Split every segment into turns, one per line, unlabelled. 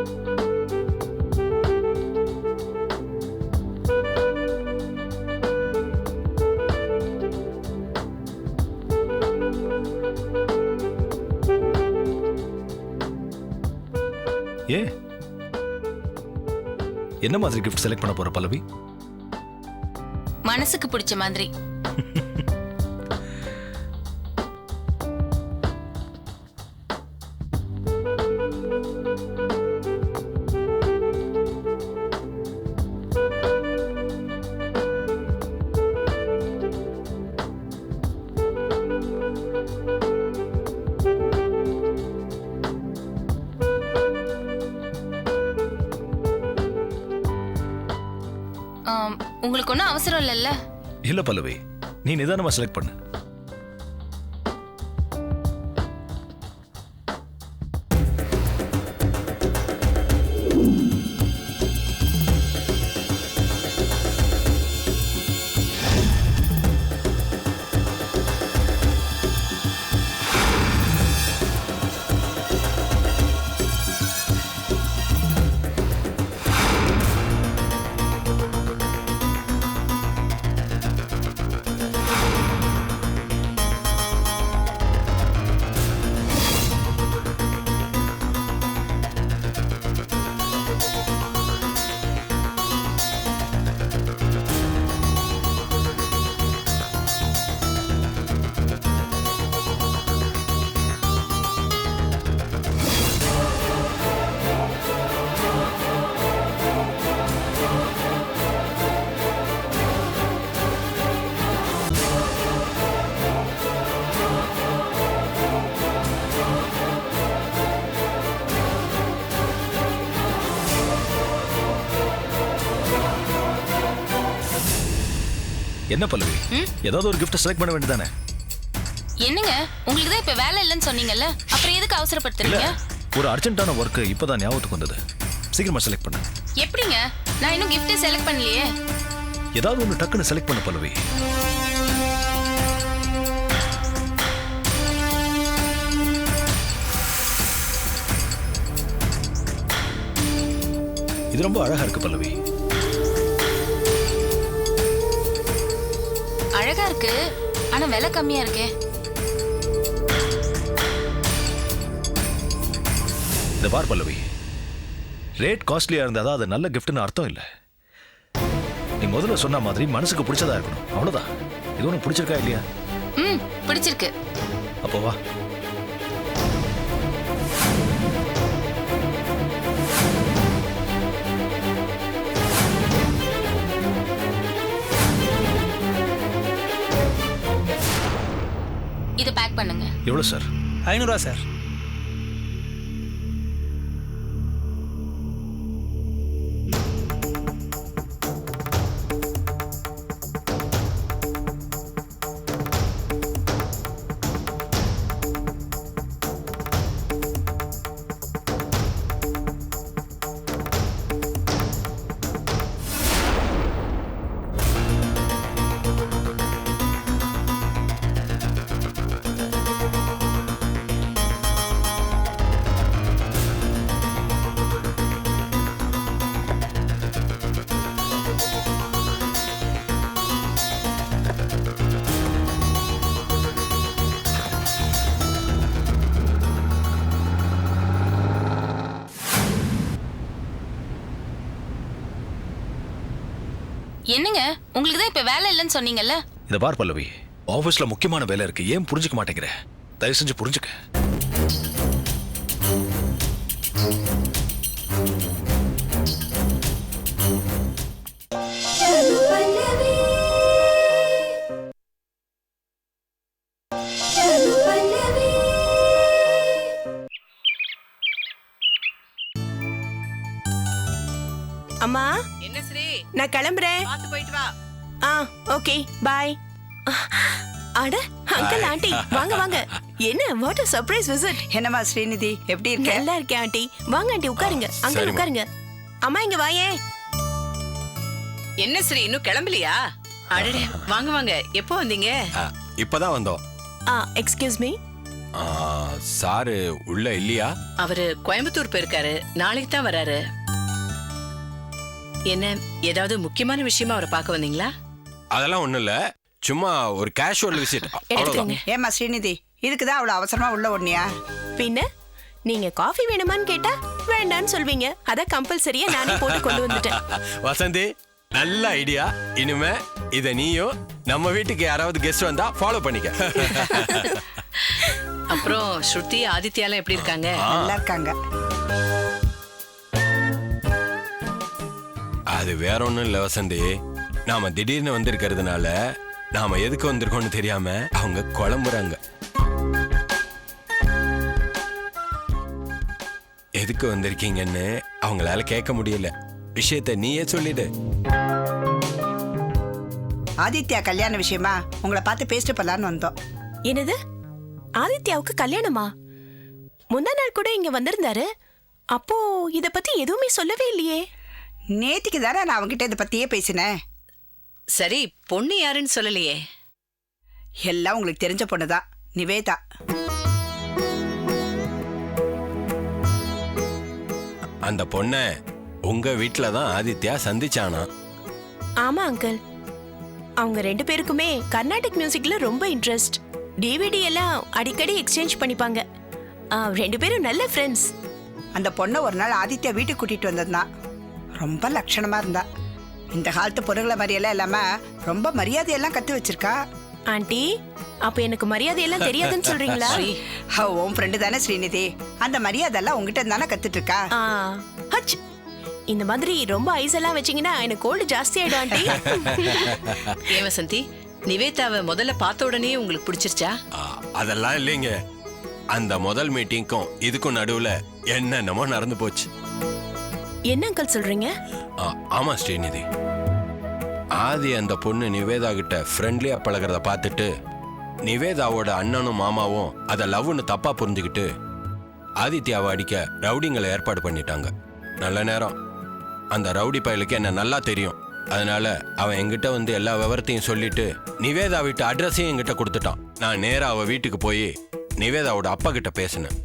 ஏ என்ன மாதிரி gift select பண்ண போற பல்லவி
மனசுக்கு பிடிச்ச மாதிரி உங்களுக்கு ஒன்றும் அவசரம் இல்லைல்ல
இல்லை பல்லவி நீ நிதானமாக செலக்ட் பண்ணு என்ன பல்லவி ஏதாவது ஒரு கிஃப்ட் செலக்ட் பண்ண வேண்டியதானே
என்னங்க உங்களுக்கு தான் இப்ப வேலை இல்லைன்னு சொன்னீங்கல்ல அப்புறம் எதுக்கு அவசரப்படுத்துறீங்க
ஒரு அர்ஜென்ட்டான ஒர்க் இப்பதான் ஞாபகத்துக்கு வந்தது சீக்கிரமா செலக்ட் பண்ணு
எப்படிங்க நான் இன்னும் கிஃப்டே செலக்ட் பண்ணலையே
ஏதாவது ஒன்று டக்குன்னு செலக்ட் பண்ண பல்லவி இது ரொம்ப அழகா இருக்கு பல்லவி
இருக்கு ஆனா விலை கம்மியா இருக்கே
இந்த பார் பல்லவி ரேட் காஸ்ட்லியா இருந்தால் தான் அது நல்ல கிஃப்ட்னு அர்த்தம் இல்லை நீ முதல்ல சொன்ன மாதிரி மனசுக்கு பிடிச்சதா இருக்கணும் அவ்வளவுதான் இது ஒன்று பிடிச்சிருக்கா இல்லையா
ம் பிடிச்சிருக்கு அப்போ வா பண்ணுங்க
எவ்வளோ சார்
ஐநூறுரூவா சார்
என்னங்க உங்களுக்கு தான் இப்ப வேலை இல்லைன்னு சொன்னீங்கல்ல
இந்த பார் பல்லவி ஆபீஸ்ல முக்கியமான வேலை இருக்கு ஏன் புரிஞ்சுக்க மாட்டேங்கிற தயவு செஞ்சு புரிஞ்சுக்க
நான் கிளம்புறேன் ஆ ஓகே பாய் அட அங்கிள் ஆண்டி வாங்க வாங்க என்ன வாட் அ சர்ப்ரைஸ் விசிட்
என்னம்மா ஸ்ரீநிதி எப்படி இருக்க
நல்லா இருக்கேன் ஆண்டி வாங்க ஆண்டி உட்காருங்க அங்கிள் உட்காருங்க அம்மா இங்க வாயே
என்ன ஸ்ரீ இன்னும் கிளம்பலையா அடடே வாங்க வாங்க எப்போ வந்தீங்க
இப்பதான் வந்தோம்
ஆ எக்ஸ்கியூஸ் மீ
சாரு உள்ள இல்லையா
அவரு கோயம்புத்தூர் போயிருக்காரு நாளைக்கு தான் வர்றாரு என்ன ஏதாவது முக்கியமான விஷயமா அவரை பார்க்க வந்தீங்களா
அதெல்லாம் ஒண்ணும் இல்ல சும்மா ஒரு கேஷுவல் விசிட்
அவ்வளவுதான்
ஏமா ஸ்ரீநிதி இதுக்கு தான் அவ்வளவு அவசரமா உள்ள ஒண்ணியா
பின்ன நீங்க காஃபி வேணுமான்னு கேட்டா வேண்டாம்னு சொல்வீங்க அத கம்பல்சரியா நானே போட்டு கொண்டு வந்துட்டேன்
வசந்தி நல்ல ஐடியா இனிமே இத நீயும் நம்ம வீட்டுக்கு யாராவது கெஸ்ட் வந்தா ஃபாலோ பண்ணிக்க
அப்புறம் ஸ்ருதி ஆதித்யாலாம் எப்படி இருக்காங்க நல்லா இருக்காங்க
அது வேற ஒன்றும் இல்லை வசந்தி நாம திடீர்னு வந்திருக்கிறதுனால நாம எதுக்கு வந்திருக்கோம்னு தெரியாம அவங்க குழம்புறாங்க எதுக்கு வந்திருக்கீங்கன்னு அவங்களால கேட்க முடியல விஷயத்த நீயே சொல்லிடு
ஆதித்யா கல்யாண விஷயமா உங்களை பார்த்து பேசிட்டு போலான்னு வந்தோம்
என்னது ஆதித்யாவுக்கு கல்யாணமா முந்தா நாள் கூட இங்க வந்திருந்தாரு அப்போ இத பத்தி எதுவுமே சொல்லவே இல்லையே
நேத்திக்கு தானே நான் அவங்கிட்ட இதை பற்றியே பேசினேன் சரி பொண்ணு யாருன்னு சொல்லலையே எல்லாம் உங்களுக்கு தெரிஞ்ச பொண்ணு தான் நிவேதா
அந்த பொண்ணை உங்க வீட்ல தான் ஆதித்யா சந்திச்சானா
ஆமா அங்கிள் அவங்க ரெண்டு பேருக்குமே கர்நாடிக் மியூசிக்ல ரொம்ப இன்ட்ரெஸ்ட் டிவிடி எல்லாம் அடிக்கடி எக்ஸ்சேஞ்ச் பண்ணிப்பாங்க ஆ, ரெண்டு பேரும் நல்ல ஃப்ரெண்ட்ஸ்
அந்த பொண்ணை ஒரு நாள் ஆதித்யா வீட்டுக்கு கூட்டிட்டு வந்ததுதான் ரொம்ப லட்சணமா இருந்தா இந்த காலத்து பொருளை மாதிரியெல்லாம் இல்லாமல் ரொம்ப மரியாதையெல்லாம் கற்று வச்சிருக்கா
ஆண்டி அப்ப எனக்கு மரியாதை எல்லாம் தெரியாதுன்னு சொல்றீங்களா
உன் ஃப்ரெண்டு தானே ஸ்ரீநிதி அந்த மரியாதை எல்லாம் உங்ககிட்ட தானே கத்துட்டு இருக்கா
இந்த மாதிரி ரொம்ப ஐஸ் எல்லாம் வச்சீங்கன்னா எனக்கு கோல்டு ஜாஸ்தி ஆயிடும் ஆண்டி
ஏ வசந்தி நிவேதாவை முதல்ல பார்த்த உடனே உங்களுக்கு பிடிச்சிருச்சா
அதெல்லாம் இல்லைங்க அந்த முதல் மீட்டிங்க்கும் இதுக்கும் நடுவுல என்னென்னமோ நடந்து போச்சு
என்ன அங்கிள் சொல்றீங்க
ஆமா ஸ்ரீநிதி ஆதி அந்த பொண்ணு நிவேதா கிட்ட ஃப்ரெண்ட்லியா பழகிறத பார்த்துட்டு நிவேதாவோட அண்ணனும் மாமாவும் அதை லவ்னு தப்பா புரிஞ்சுக்கிட்டு ஆதித்யாவை அடிக்க ரவுடிங்களை ஏற்பாடு பண்ணிட்டாங்க நல்ல நேரம் அந்த ரவுடி பயலுக்கு என்ன நல்லா தெரியும் அதனால அவன் எங்கிட்ட வந்து எல்லா விவரத்தையும் சொல்லிட்டு நிவேதா வீட்டு அட்ரஸையும் எங்கிட்ட கொடுத்துட்டான் நான் நேராக அவள் வீட்டுக்கு போய் நிவேதாவோட அப்பா கிட்ட பேசினேன்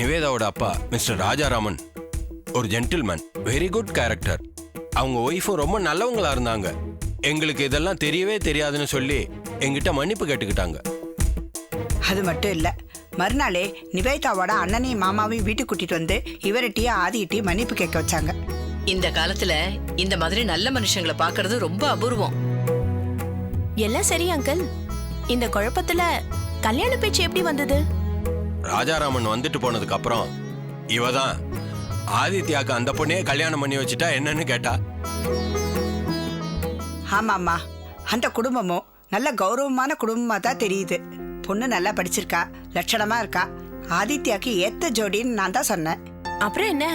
நிவேதாவோட அப்பா மிஸ்டர் ராஜாராமன் ஒரு ஜென்டில்மேன் வெரி குட் கேரக்டர் அவங்க ஒய்ஃபும் ரொம்ப நல்லவங்களா இருந்தாங்க எங்களுக்கு இதெல்லாம் தெரியவே தெரியாதுன்னு சொல்லி எங்கிட்ட மன்னிப்பு கேட்டுக்கிட்டாங்க
அது மட்டும் இல்லை மறுநாளே நிவேதாவோட அண்ணனையும் மாமாவையும் வீட்டுக்கு கூட்டிட்டு வந்து இவர்கிட்டயும் ஆதிகிட்டையும் மன்னிப்பு கேட்க வச்சாங்க இந்த காலத்துல இந்த மாதிரி நல்ல மனுஷங்களை பாக்குறது ரொம்ப அபூர்வம்
எல்லாம் சரி அங்கிள் இந்த குழப்பத்துல கல்யாண பேச்சு எப்படி வந்தது
ராஜாராமன் வந்துட்டு போனதுக்கு அப்புறம் இவதான் ஆதித்யாக்கு அந்த பொண்ணையே கல்யாணம் பண்ணி வச்சுட்டா என்னன்னு கேட்டா
ஆமாம்மா அந்த குடும்பமும் நல்ல கௌரவமான குடும்பமாக தான் தெரியுது பொண்ணு நல்லா படிச்சிருக்கா லட்சணமாக இருக்கா ஆதித்யாக்கு ஏத்த ஜோடின்னு நான் தான் சொன்னேன்
அப்புறம் என்ன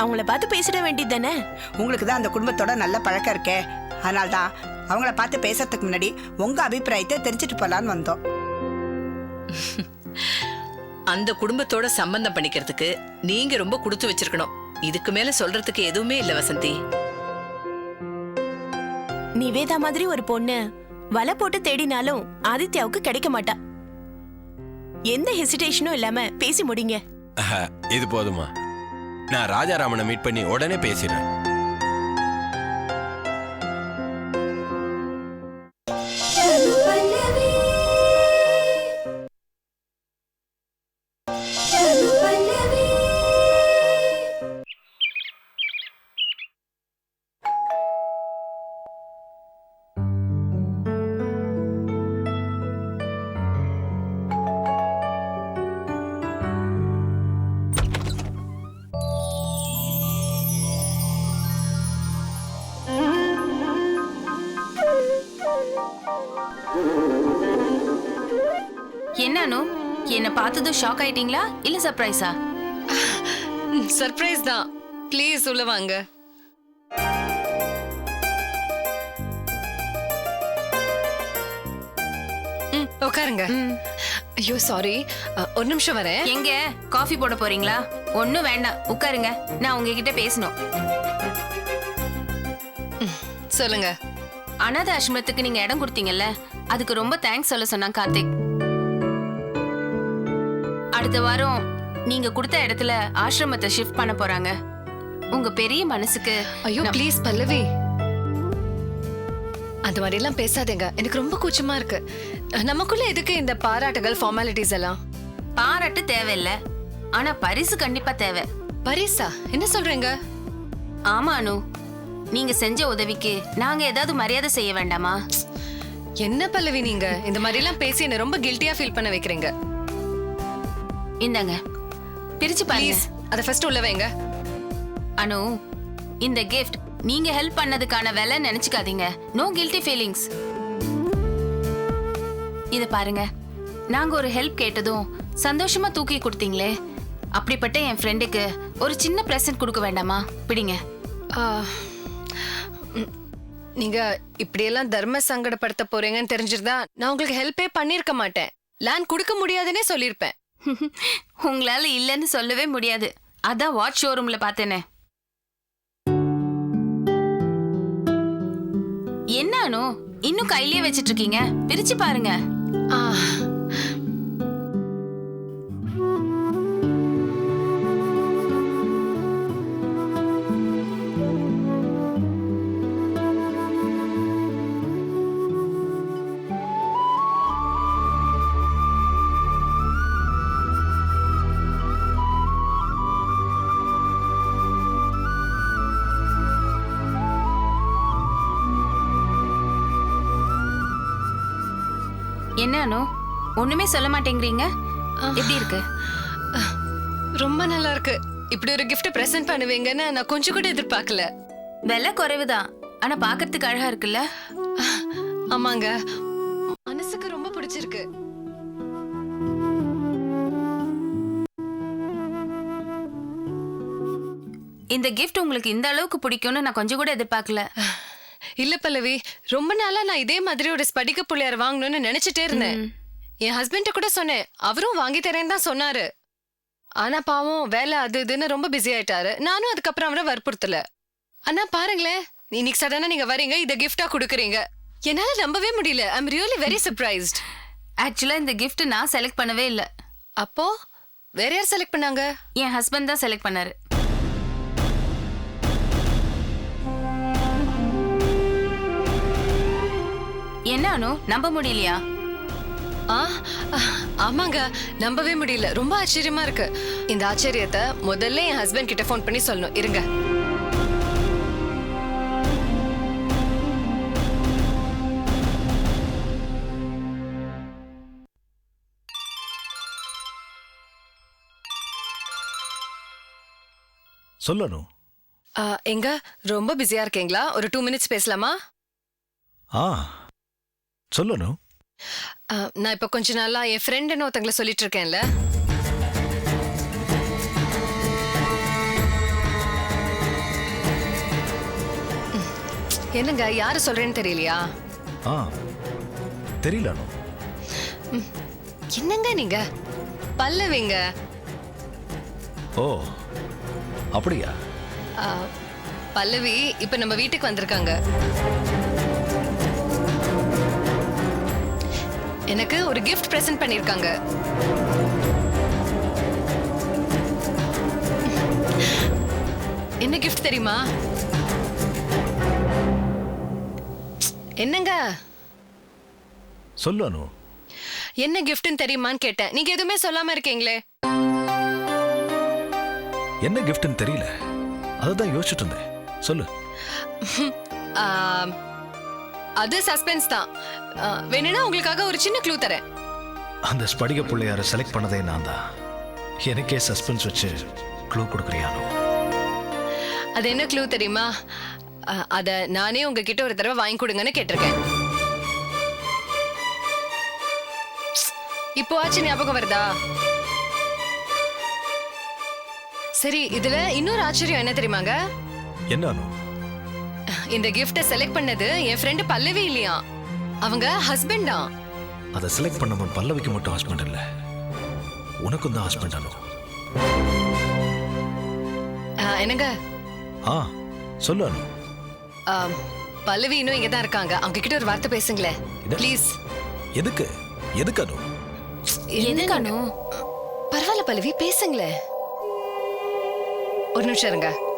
அவங்கள பார்த்து பேசிட வேண்டியது தானே
உங்களுக்கு தான் அந்த குடும்பத்தோட நல்ல பழக்கம் இருக்கே அதனால தான் அவங்கள பார்த்து பேசுறதுக்கு முன்னாடி உங்கள் அபிப்பிராயத்தை தெரிஞ்சுட்டு போகலான்னு வந்தோம் அந்த குடும்பத்தோட சம்பந்தம் பண்ணிக்கிறதுக்கு நீங்க ரொம்ப குடுத்து வச்சிருக்கணும் இதுக்கு மேல சொல்றதுக்கு எதுவுமே இல்ல வசந்தி
நிவேதா மாதிரி ஒரு பொண்ணு வலை போட்டு தேடினாலும் ஆதித்யாவுக்கு கிடைக்க மாட்டா எந்த ஹெசிடேஷனும் இல்லாம பேசி முடிங்க
இது போதுமா நான் ராஜாராமனை மீட் பண்ணி உடனே பேசிடுறேன்
பார்த்ததும் ஷாக் ஆயிட்டீங்களா இல்ல சர்ப்ரைஸா
சர்ப்ரைஸ் தான் ப்ளீஸ் உள்ள வாங்க உட்காருங்க ஐயோ சாரி ஒரு நிமிஷம் வரேன்
எங்க காஃபி போட போறீங்களா ஒன்னும் வேண்டாம் உட்காருங்க நான் உங்ககிட்ட பேசணும் சொல்லுங்க அனாத ஆசிரமத்துக்கு நீங்க இடம் கொடுத்தீங்கல்ல அதுக்கு ரொம்ப தேங்க்ஸ் சொல்ல சொன்னாங்க கார்த்திக் அடுத்த வாரம் நீங்க கொடுத்த இடத்துல ஆசிரமத்தை ஷிஃப்ட் பண்ண போறாங்க உங்க பெரிய மனசுக்கு
ஐயோ ப்ளீஸ் பல்லவி அந்த மாதிரி எல்லாம் பேசாதீங்க எனக்கு ரொம்ப கூச்சமா இருக்கு நமக்குள்ள எதுக்கு இந்த பாராட்டுகள் ஃபார்மாலிட்டிஸ் எல்லாம்
பாராட்டு தேவையில்ல ஆனா பரிசு கண்டிப்பா தேவை
பரிசா என்ன சொல்றீங்க
ஆமா அனு நீங்க செஞ்ச உதவிக்கு நாங்க ஏதாவது மரியாதை செய்ய வேண்டாமா
என்ன பல்லவி நீங்க இந்த மாதிரி எல்லாம் பேசி என்ன ரொம்ப கில்ட்டியா ஃபீல் பண்ண வைக்கிறீங்க
இந்தாங்க பிரிச்சு பாருங்க ப்ளீஸ்
அதை ஃபர்ஸ்ட் உள்ள வைங்க
அனு இந்த கிஃப்ட் நீங்க ஹெல்ப் பண்ணதுக்கான விலை நினைச்சுக்காதீங்க நோ கில்ட்டி ஃபீலிங்ஸ் இத பாருங்க நாங்க ஒரு ஹெல்ப் கேட்டதும் சந்தோஷமா தூக்கி கொடுத்தீங்களே அப்படிப்பட்ட என் ஃப்ரெண்டுக்கு ஒரு சின்ன ப்ரெசன்ட் கொடுக்க வேண்டாமா பிடிங்க
நீங்க இப்படியெல்லாம் தர்ம சங்கடப்படுத்த போறீங்கன்னு தெரிஞ்சிருந்தா நான் உங்களுக்கு ஹெல்ப்பே பண்ணிருக்க மாட்டேன் லேண்ட் கொடுக்க முடியாதுன்னே சொல்லியிருப்பேன்
உங்களால இல்லைன்னு சொல்லவே முடியாது அதான் வாட்ச் ஷோரூம்ல பார்த்தேனே என்னானோ இன்னும் கையிலேயே வச்சிட்டு இருக்கீங்க பிரிச்சு பாருங்க என்ன அனு ஒண்ணுமே சொல்ல மாட்டேங்கிறீங்க எப்படி இருக்கு
ரொம்ப நல்லா இருக்கு இப்படி ஒரு கிஃப்ட் பிரசன்ட் பண்ணுவீங்கன்னு நான் கொஞ்சம் கூட எதிர்பார்க்கல
விலை குறைவு தான் ஆனா பாக்குறதுக்கு அழகா இருக்குல்ல
ஆமாங்க மனசுக்கு ரொம்ப பிடிச்சிருக்கு
இந்த கிஃப்ட் உங்களுக்கு இந்த அளவுக்கு பிடிக்கும்னு நான் கொஞ்சம் கூட எதிர்பார்க்கல
இல்ல பல்லவி ரொம்ப நாளா நான் இதே மாதிரி ஒரு ஸ்படிக புள்ளையார் வாங்கணும்னு நினைச்சிட்டே இருந்தேன் என் ஹஸ்பண்ட கூட சொன்னேன் அவரும் வாங்கி தரேன்னு தான் சொன்னாரு ஆனா பாவம் வேலை அது இதுன்னு ரொம்ப பிஸி ஆயிட்டாரு நானும் அதுக்கப்புறம் அவரை வற்புறுத்தல ஆனா பாருங்களேன் இன்னைக்கு சடனா நீங்க வரீங்க இதை கிஃப்டா கொடுக்குறீங்க என்னால நம்பவே முடியல I am really very surprised
ஆக்சுவலா இந்த கிஃப்ட் நான் செலக்ட் பண்ணவே இல்ல
அப்போ வேற யார் செலக்ட் பண்ணாங்க
என் ஹஸ்பண்ட் தான் செலக்ட் பண்ணாரு என்ன அனு நம்ப முடியலையா
ஆ ஆமாங்க நம்பவே முடியல ரொம்ப ஆச்சரியமா இருக்கு இந்த ஆச்சரியத்தை முதல்ல என் ஹஸ்பண்ட் கிட்ட ஃபோன் பண்ணி சொல்லணும் இருங்க சொல்லணும் எங்க ரொம்ப பிஸியா இருக்கீங்களா ஒரு டூ மினிட்ஸ் பேசலாமா
ஆ சொல்லணும்
நான் இப்போ கொஞ்ச நாளா என் ஃப்ரெண்டுன்னு ஒருத்தங்களை சொல்லிட்டு இருக்கேன்ல என்னங்க யாரு சொல்றேன்னு தெரியலையா
ஆ தெரியல அனு.
என்னங்க நீங்க பல்லவிங்க
ஓ அப்படியா ஆ,
பல்லவி இப்ப நம்ம வீட்டுக்கு வந்திருக்காங்க எனக்கு ஒரு கிஃப்ட் பிரசன்ட் பண்ணிருக்காங்க என்ன கிஃப்ட் தெரியுமா என்னங்க சொல்லு என்ன கிஃப்ட் தெரியுமான்னு கேட்டேன் நீங்க எதுவுமே சொல்லாம இருக்கீங்களே
என்ன கிஃப்ட்னு தெரியல அதுதான் யோசிச்சுட்டு இருந்தேன் சொல்லு
அது சஸ்பென்ஸ் தான் வேணும்னா உங்களுக்காக ஒரு சின்ன க்ளூ தரேன்
அந்த ஸ்படிக பிள்ளையார செலக்ட் பண்ணதே நான் தான் எனக்கே சஸ்பென்ஸ் வச்சு க்ளூ கொடுக்குறியானோ
அது என்ன க்ளூ தெரியுமா அதை நானே உங்ககிட்ட ஒரு தடவை வாங்கி கொடுங்கன்னு கேட்டிருக்கேன் இப்போ ஆச்சு ஞாபகம் வருதா சரி இதுல இன்னொரு ஆச்சரியம் என்ன தெரியுமாங்க என்ன இந்த கிஃப்ட்ட செலக்ட் பண்ணது என் ஃப்ரெண்ட் பல்லவி இல்லையா அவங்க ஹஸ்பண்டா
அத செலக்ட் பண்ணவன் பல்லவிக்கு மட்டும் ஹஸ்பண்ட் இல்ல உனக்கும் தான் ஹஸ்பண்ட் ஆனோம் என்னங்க ஆ சொல்லு
அனு பல்லவி இன்னும் இங்க தான் இருக்காங்க அவங்க கிட்ட ஒரு வார்த்தை பேசுங்களேன் ப்ளீஸ்
எதுக்கு எதுக்கு அனு
எதுக்கு அனு
பரவாயில்ல பல்லவி பேசுங்களேன் ஒரு நிமிஷம் இருங்க